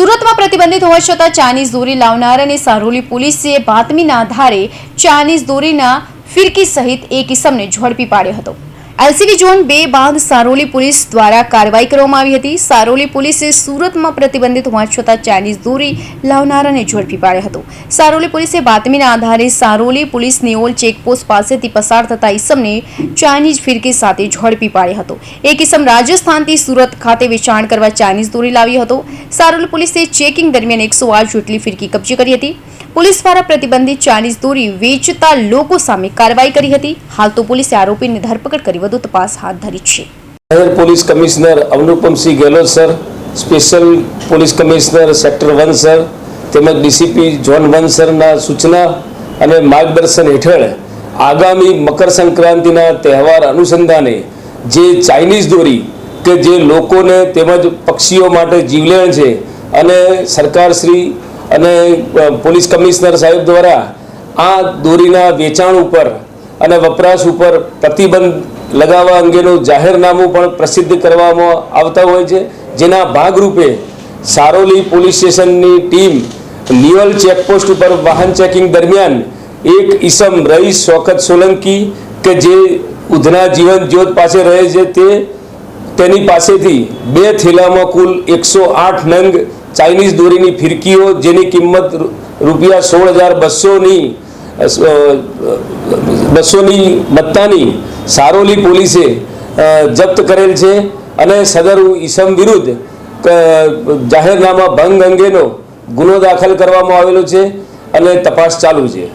સુરતમાં પ્રતિબંધિત હોવા છતાં ચાઇનીઝ દોરી લાવનાર અને સારોલી પોલીસે બાતમીના આધારે ચાઇનીઝ દોરીના ફિરકી સહિત એક ઇસમને ઝડપી પાડ્યો હતો. એલસીબી ઝોન બે બાદ સારોલી પોલીસ દ્વારા કાર્યવાહી કરવામાં આવી હતી. સારોલી પોલીસે સુરતમાં પ્રતિબંધિત હોવા છતાં ચાઇનીઝ દોરી લાવનારાને ઝડપી પાડ્યો હતો. સારોલી પોલીસે બાતમીના આધારે સારોલી પોલીસ નિયોલ ચેકપોસ્ટ પાસેથી પસાર થતા ઈસમને ચાઇનીઝ ફિરકી સાથે ઝડપી પાડ્યો હતો. એક ઈસમ રાજસ્થાનથી સુરત ખાતે વેચાણ કરવા ચાઇનીઝ દોરી લાવ્યો હતો. સારોલી પોલીસે ચેકિંગ દરમિયાન એકસો આઠ જેટલી ફિરકી કબજે કરી હતી. પોલીસ દ્વારા પ્રતિબંધિત ચાઇનીઝ દોરી વેચતા લોકો સામે કાર્યવાહી કરી હતી. હાલ તો પોલીસે આરોપીની ધરપકડ કરી વધુ તપાસ હાથ ધરી છે. શહેર police commissioner અવનુપમસિંહ Gehlot, sir. Special police commissioner sector one, sir. તેમજ ડીસીપી ઝોન વન, સરના સૂચના અને માર્ગદર્શન હેઠળ આગામી મકર સંક્રાંતિના તહેવાર અનુસંધાને જે ચાઇનીઝ દોરી કે જે લોકોને તેમજ પક્ષીઓ માટે જીવલેણ છે અને સરકારશ્રી અને પોલીસ કમિશનર સાહેબ દ્વારા આ દોરીના વેચાણ ઉપર અને વપરાશ ઉપર પ્રતિબંધ લગાવવા અંગેનું જાહેરનામું પણ પ્રસિદ્ધ કરવામાં આવતા હોય છે. જેના ભાગરૂપે સારોલી પોલીસ સ્ટેશનની ટીમ નિયલ ચેકપોસ્ટ ઉપર વાહન ચેકિંગ દરમિયાન એક ઈસમ રઈસ શોકત સોલંકી કે જે ઉધના જીવન જ્યોત પાસે રહે છે તે તેની પાસેથી બે થેલામાં કુલ એકસો આઠ નંગ ચાઇનીઝ દોરીની ફિરકીઓ જેની કિંમત રૂપિયા સોળ હજાર બસોની બસોની મત્તાની સારોલી પોલીસે જપ્ત કરેલ છે અને સદર ઈસમ વિરુદ્ધ જાહેરનામા ભંગ અંગેનો ગુનો દાખલ કરવામાં આવેલો છે અને તપાસ ચાલુ છે.